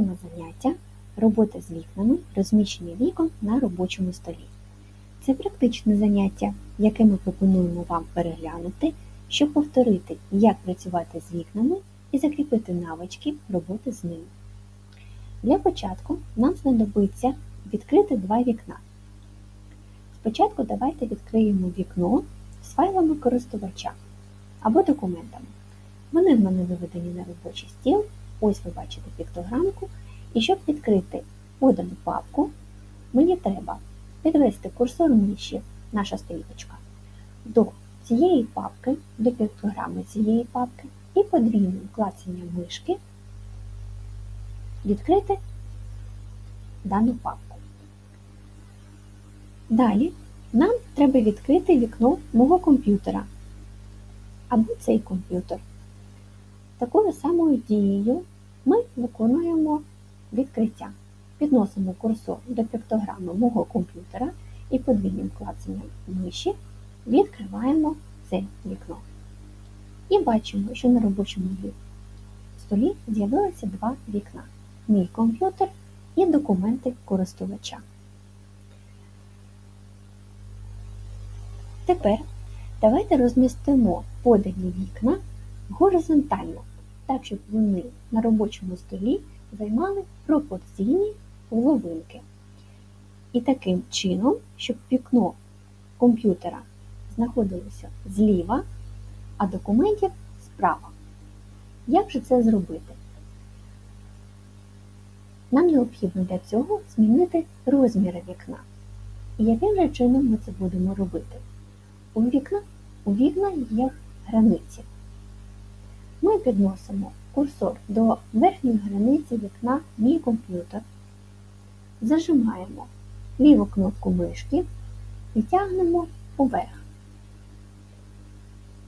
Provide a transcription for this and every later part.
Тема заняття робота з вікнами, розміщення вікон на робочому столі. Це практичне заняття, яке ми пропонуємо вам переглянути, щоб повторити, як працювати з вікнами і закріпити навички роботи з ними. Для початку нам знадобиться відкрити два вікна. Спочатку давайте відкриємо вікно з файлами користувача або документами. Вони в мене виведені на робочий стіл. Ось ви бачите піктограмку. І щоб відкрити подану папку, мені треба підвести курсор миші, наша стрілочка, до цієї папки, до піктограми цієї папки і подвійним клацанням мишки відкрити дану папку. Далі нам треба відкрити вікно мого комп'ютера або цей комп'ютер. Такою самою дією виконуємо відкриття. Підносимо курсор до піктограми мого комп'ютера і подвійним клацанням миші відкриваємо це вікно. І бачимо, що на робочому столі з'явилися два вікна мій комп'ютер і документи користувача. Тепер давайте розмістимо подані вікна горизонтально, так, щоб вони на робочому столі займали пропорційні половинки. І таким чином, щоб вікно комп'ютера знаходилося зліва, а документів справа. Як же це зробити? Нам необхідно для цього змінити розміри вікна. І яким же чином ми це будемо робити? У вікна, у вікна є границі. Ми підносимо курсор до верхньої границі вікна Мій комп'ютер. Зажимаємо ліву кнопку мишки і тягнемо уверх.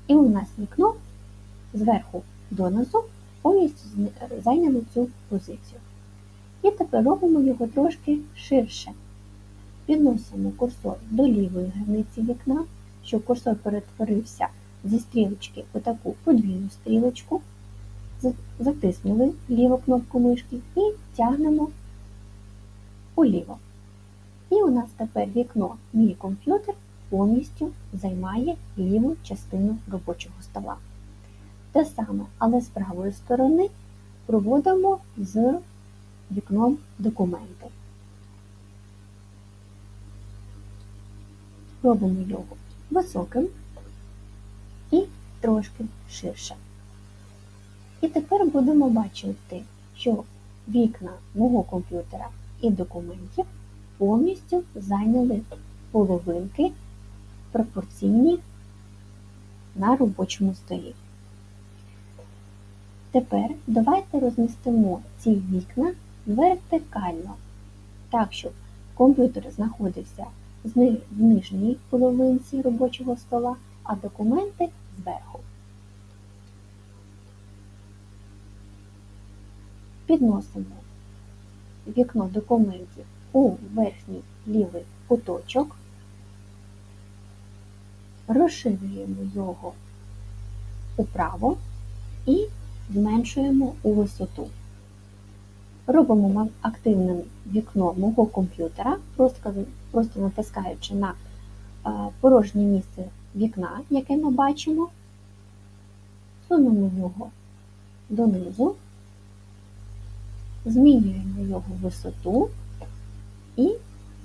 І у нас вікно зверху донизу повністю зайняло цю позицію. І тепер робимо його трошки ширше. Підносимо курсор до лівої границі вікна, щоб курсор перетворився зі стрілочки у таку подвійну стрілочку затиснули ліву кнопку мишки і тягнемо уліво. І у нас тепер вікно Мій комп'ютер повністю займає ліву частину робочого стола. Те саме, але з правої сторони проводимо з вікном документи. Робимо його високим трошки ширше. І тепер будемо бачити, що вікна мого комп'ютера і документів повністю зайняли половинки пропорційні на робочому столі. Тепер давайте розмістимо ці вікна вертикально, так, щоб комп'ютер знаходився в нижній половинці робочого стола, а документи зверху. Підносимо вікно документів у верхній лівий куточок, розширюємо його управо і зменшуємо у висоту. Робимо активним вікно мого комп'ютера, просто просто натискаючи на порожнє місце вікна, яке ми бачимо, сунемо його донизу змінюємо його висоту і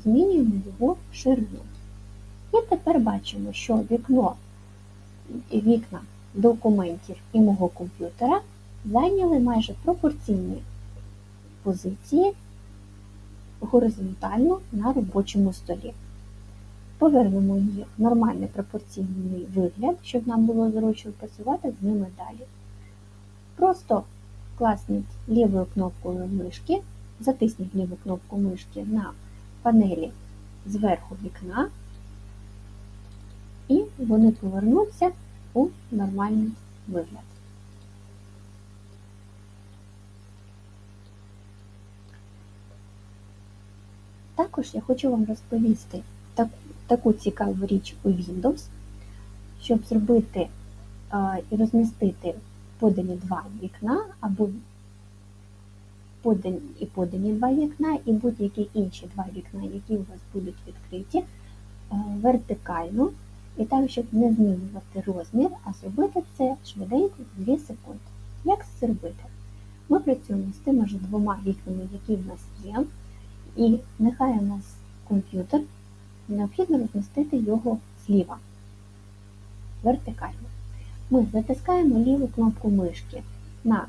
змінюємо його ширину. І тепер бачимо, що вікно, вікна документів і мого комп'ютера зайняли майже пропорційні позиції горизонтально на робочому столі. Повернемо їх в нормальний пропорційний вигляд, щоб нам було зручно працювати з ними далі. Просто класніть лівою кнопкою мишки, затисніть ліву кнопку мишки на панелі зверху вікна, і вони повернуться у нормальний вигляд. Також я хочу вам розповісти таку, цікаву річ у Windows, щоб зробити і розмістити подані два вікна або подані і подані два вікна, і будь-які інші два вікна, які у вас будуть відкриті, вертикально, і так, щоб не змінювати розмір, а зробити це швиденько 2 секунди. Як це зробити? Ми працюємо з тими ж двома вікнами, які в нас є, і нехай у нас комп'ютер, необхідно розмістити його зліва, вертикально. Ми затискаємо ліву кнопку мишки на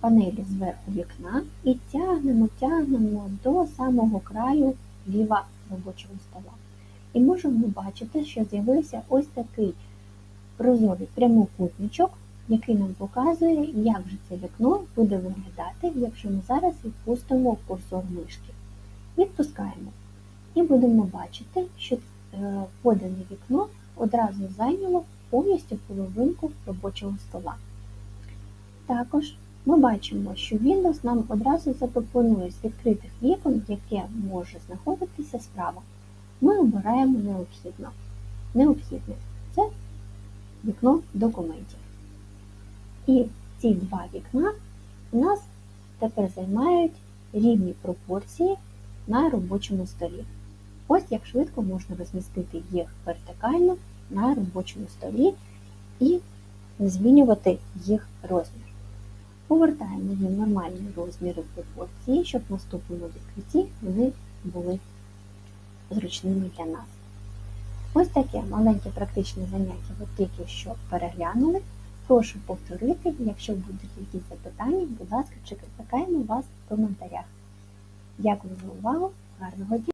панелі зверху вікна і тягнемо, тягнемо до самого краю ліва робочого стола. І можемо бачити, що з'явився ось такий прозорий прямокутничок, який нам показує, як же це вікно буде виглядати, якщо ми зараз відпустимо курсор мишки. Відпускаємо. І будемо бачити, що е, подане вікно одразу зайняло повністю половинку робочого стола. Також ми бачимо, що Windows нам одразу запропонує з відкритих вікон, яке може знаходитися справа. Ми обираємо необхідно. Необхідне це вікно документів. І ці два вікна у нас тепер займають рівні пропорції на робочому столі. Ось як швидко можна розмістити їх вертикально на робочому столі і змінювати їх розмір. Повертаємо їм нормальні розміри пропорції, щоб в наступному відкритті вони були зручними для нас. Ось таке маленьке практичне заняття ви тільки що переглянули. Прошу повторити, якщо будуть якісь запитання, будь ласка, чекаємо вас в коментарях. Дякую за увагу, гарного дня!